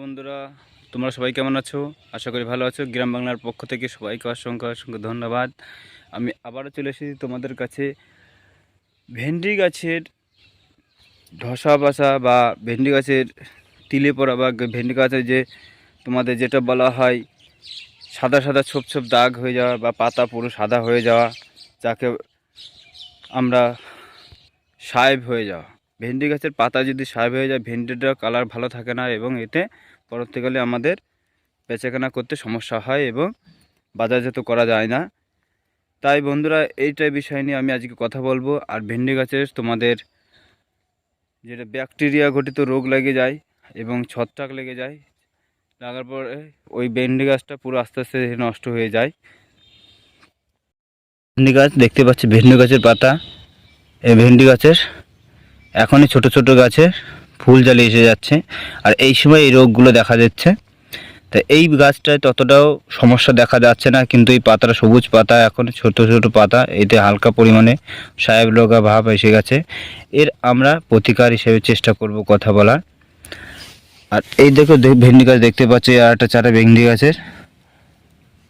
বন্ধুরা, তোমরা সবাই কেমন আছো? আশা করি ভালো আছো। গ্রাম বাংলার পক্ষ থেকে সবাইকে অসংখ্য অসংখ্য ধন্যবাদ। আমি আবারও চলে এসেছি তোমাদের কাছে। ভেন্ডি গাছের ধসা বাসা বা ভেন্ডি গাছের তিলে পড়া বা ভেন্ডি গাছের যে তোমাদের যেটা বলা হয়, সাদা সাদা ছোপ ছোপ দাগ হয়ে যাওয়া বা পাতা পুরো সাদা হয়ে যাওয়া, যাকে আমরা সাহেব হয়ে যাওয়া। ভেন্ডি গাছের পাতা যদি সাহেব হয়ে যায় ভেন্ডিটা কালার ভালো থাকে না এবং এতে পরবর্তীকালে আমাদের বেচাকেনা করতে সমস্যা হয় এবং বাজারজাত করা যায় না। তাই বন্ধুরা, এইটাই বিষয় নিয়ে আমি আজকে কথা বলব। আর ভেন্ডি গাছের তোমাদের যেটা ব্যাকটেরিয়া ঘটিত রোগ লেগে যায় এবং ছত্রাক লেগে যায়, লাগার পরে ওই ভেন্ডি গাছটা পুরো আস্তে আস্তে নষ্ট হয়ে যায়। ভেন্ডি গাছ দেখতে পাচ্ছি, ভেন্ডি গাছের পাতা, এই ভেন্ডি গাছের এখনই ছোট ছোট গাছে ফুল জ্বালিয়ে এসে যাচ্ছে। আর এই সময় এই রোগগুলো দেখা যাচ্ছে তা এই গাছটায় ততটাও সমস্যা দেখা যাচ্ছে না, কিন্তু এই পাতাটা সবুজ পাতা, এখন ছোট ছোট পাতা, এতে হালকা পরিমাণে সাহেব লগা ভাব এসে গেছে। এর আমরা প্রতিকার হিসেবে চেষ্টা করব কথা বলার। আর এই দেখো ভেন্ডি গাছ দেখতে পাচ্ছি আর একটা চারা ভেন্ডি গাছের।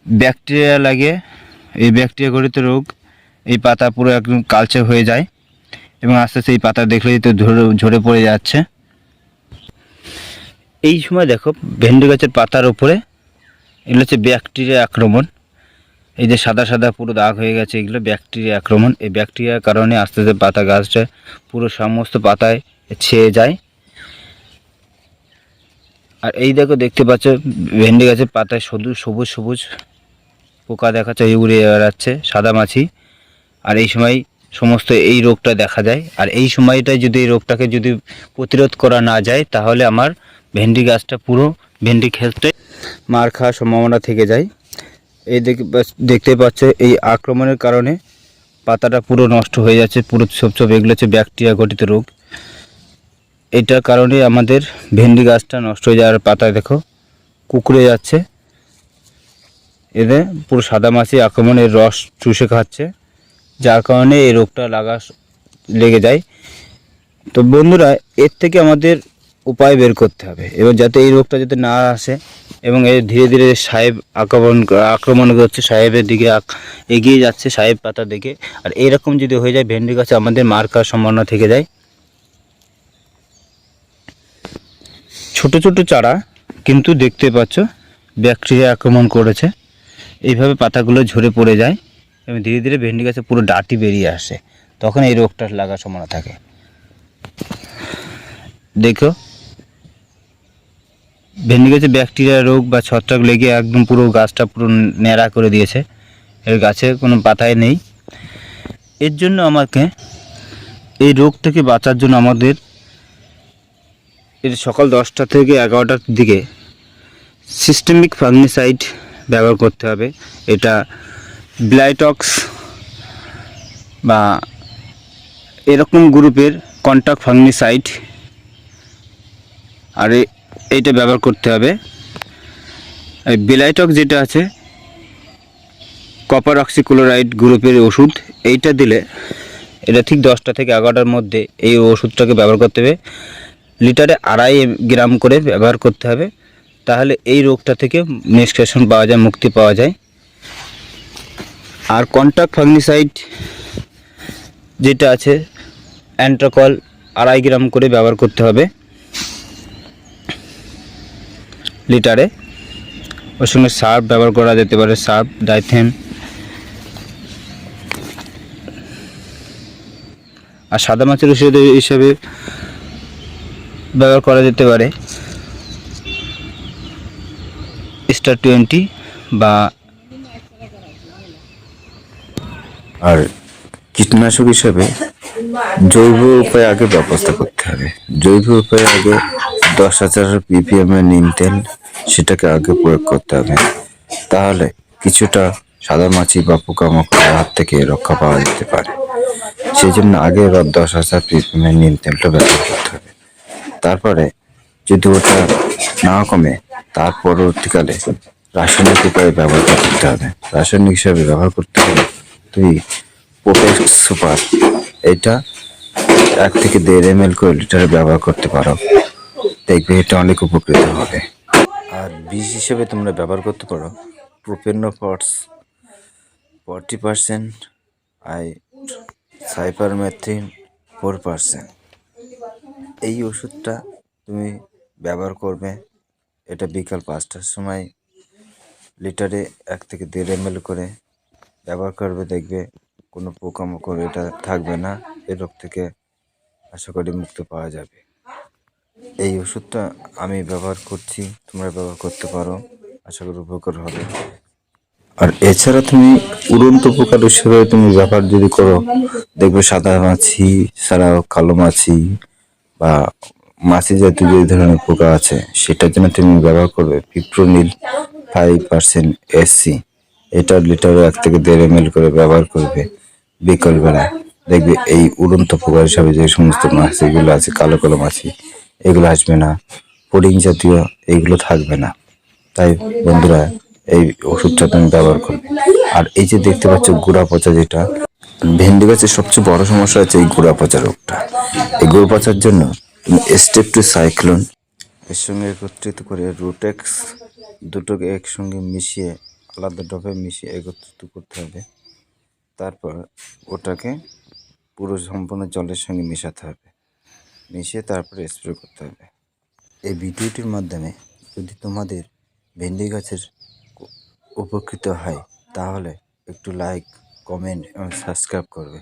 ব্যাকটেরিয়া লাগে, এই ব্যাকটেরিয়া ঘটিত রোগ, এই পাতা পুরো একদম কালচে হয়ে যায়। এবং আস্তে আস্তে এই পাতা দেখলেই তো ঝরে পড়ে যাচ্ছে। এই সময় দেখো, ভেন্ডি গাছের পাতার উপরে, এগুলো হচ্ছে ব্যাকটেরিয়া আক্রমণ। এই যে সাদা সাদা পুরো দাগ হয়ে গেছে, এগুলো ব্যাকটেরিয়া আক্রমণ। এই ব্যাকটেরিয়ার কারণে আস্তে আস্তে পাতা গাছটা পুরো সমস্ত পাতায় ছেয়ে যায়। আর এই দেখো, দেখতে পাচ্ছ, ভেন্ডি গাছের পাতায় সবুজ সবুজ সবুজ পোকা দেখাচ্ছে উড়ে বেড়াচ্ছে, সাদা মাছি। আর এই সময় সমস্ত এই রোগটা দেখা যায়। আর এই সময়টায় যদি এই রোগটাকে যদি প্রতিরোধ করা না যায়, তাহলে আমার ভেন্ডি গাছটা পুরো ভেন্ডি খেতে মার খাওয়ার সম্ভাবনা থেকে যায়। এই দেখতে পাচ্ছ এই আক্রমণের কারণে পাতাটা পুরো নষ্ট হয়ে যাচ্ছে, পুরো ছোপ ছোপ এগুলো হচ্ছে ব্যাকটেরিয়া ঘটিত রোগ। এটার কারণে আমাদের ভেন্ডি গাছটা নষ্ট হয়ে যাওয়ার পাতা দেখো কুকুরে যাচ্ছে। এতে পুরো সাদা মাছি আক্রমণের রস চুষে খাচ্ছে। যার কারণে এই রোগটা লাগা লেগে যায়। তো বন্ধুরা, এর থেকে আমাদের উপায় বের করতে হবে। এবং যাতে এই রোগটা যাতে না আসে এবং এর ধীরে ধীরে সাহেব আক্রমণ আক্রমণ করছে, সাহেবের দিকে এগিয়ে যাচ্ছে সাহেব পাতা দিকে। আর এরকম যদি হয়ে যায় ভেন্ডি গাছে আমাদের মার খাওয়ার সম্ভাবনা থেকে যায়। ছোট ছোট চারা কিন্তু দেখতে পাচ্ছ, ব্যাকটেরিয়া আক্রমণ করেছে। এইভাবে পাতাগুলো ঝরে পড়ে যায়। এবং ধীরে ধীরে ভেন্ডি গাছে পুরো ডাটি বেরিয়ে আসে। তখন এই রোগটা লাগার সম্ভাবনা থাকে। দেখো। ভেন্ডি গাছে ব্যাকটেরিয়া, রোগ বা ছত্রাক লেগে একদম পুরো গাছটা পুরো ন্যাড়া করে দিয়েছে। এর গাছে কোনো পাতায় নেই। এর জন্য আমাকে এই রোগ থেকে বাঁচার জন্য আমাদের এর সকাল দশটা থেকে এগারোটার দিকে সিস্টেমিক ফাঙ্গিসাইড ব্যবহার করতে হবে। এটা ব্লাইটক্স বা এরকম গ্রুপের কন্ট্যাক্ট ফাঙ্গিসাইড আর এইটা ব্যবহার করতে হবে। এই ব্লাইটক্স যেটা আছে, কপার অক্সিক্লোরাইড গ্রুপের ওষুধ, এইটা দিলে এটা ঠিক দশটা থেকে এগারোটার মধ্যে এই ওষুধটাকে ব্যবহার করতে হবে। লিটারে আড়াই গ্রাম করে ব্যবহার করতে হবে। তাহলে এই রোগটা থেকে নিষ্কাশন পাওয়া যায়, মুক্তি পাওয়া যায়। আর কন্ট্যাক্ট ফাঙ্গিসাইড যেটা আছে অ্যান্ট্রাকল আড়াই গ্রাম করে ব্যবহার করতে হবে। লিটারে। ওর সঙ্গে সার্ফ ব্যবহার করা যেতে পারে, সার্ফ, ডাইথেন। আর সাদা মাছের ওষুধ হিসেবে ব্যবহার করা যেতে পারে। স্টার টোয়েন্টি বা আর কীটনাশক হিসাবে জৈব উপায়ে আগে ব্যবস্থা করতে হবে। জৈব উপায়ে আগে দশ হাজার পিপিএম এর নিম তেল সেটাকে আগে প্রয়োগ করতে হবে। তাহলে কিছুটা সাদা মাছি বা পোকামাকড়ের হাত থেকে রক্ষা পাওয়া যেতে পারে। সেই জন্য আগে এবার দশ হাজার পিপিএম এর নিম তেলটা ব্যবহার করতে হবে। তারপরে যদি ওটা না কমে তার পরবর্তীকালে রাসায়নিক উপায়ে ব্যবহার করতে হবে। রাসায়নিক হিসাবে ব্যবহার করতে হবে তুই পোপেক্স সুপার। এটা এক থেকে দেড় এম এল করে লিটারে ব্যবহার করতে পারো। দেখবে এটা অনেক উপকৃত হবে। আর বিষ হিসেবে তোমরা ব্যবহার করতে পারো প্রোপেনোফর্স ফর্টি পার্সেন্ট আই সাইপারমেথ্রিন ফোর পার্সেন্ট এই ওষুধটা তুমি ব্যবহার করবে এটা বিকাল পাঁচটার সময়। লিটারে এক থেকে দেড় এম করে ব্যবহার করবে, দেখবে কোনো পোকামাকড় এটা থাকবে না, এ রোগ থেকে আশা করি মুক্তি পাওয়া যাবে। এই ওষুধটা আমি ব্যবহার করছি, তোমরা ব্যবহার করতে পারো, আশা করি উপকার হবে। আর এছাড়া তুমি উড়ন্ত পোকার হিসেবে তুমি ব্যবহার যদি করো, দেখবে সাদা মাছি ছাড়াও কালো মাছি বা মাছি জাতীয় যে ধরনের পোকা আছে, সেটার জন্য তুমি ব্যবহার করবে পিপ্রোনিল ফাইভ পার্সেন্ট এসসি এটা লিটারে এক থেকে দেড় এম করে ব্যবহার করবে। বিকালবেলা দেখবে এই উড়ন্ত পোকা হিসাবে যে সমস্ত মাছ, এগুলো আছে, কালো কালো মাছি, এগুলো আসবে না। পুডিং জাতীয় এইগুলো থাকবে না। তাই বন্ধুরা, এই ওষুধটা তুমি ব্যবহার করবে। আর এই যে দেখতে পাচ্ছ গুড়া পচা যেটা, ভেন্ডি গাছের সবচেয়ে বড় সমস্যা হচ্ছে এই গুড়া পচা রোগটা। এই গুড়া পচার জন্য তুমি স্টেপ টু সাইক্লোন এর সঙ্গে একত্রিত করে রুটেক্স দুটোকে একসঙ্গে মিশিয়ে আলাদা ডবে মিশিয়ে একত্রিত করতে হবে। তারপর ওটাকে পুরো সম্পূর্ণ জলের সঙ্গে মেশাতে হবে। মিশিয়ে তারপরে স্প্রে করতে হবে। এই ভিডিওটির মাধ্যমে যদি তোমাদের ভেন্ডি গাছের উপকৃত হয়, তাহলে একটু লাইক কমেন্ট এবং সাবস্ক্রাইব করবে।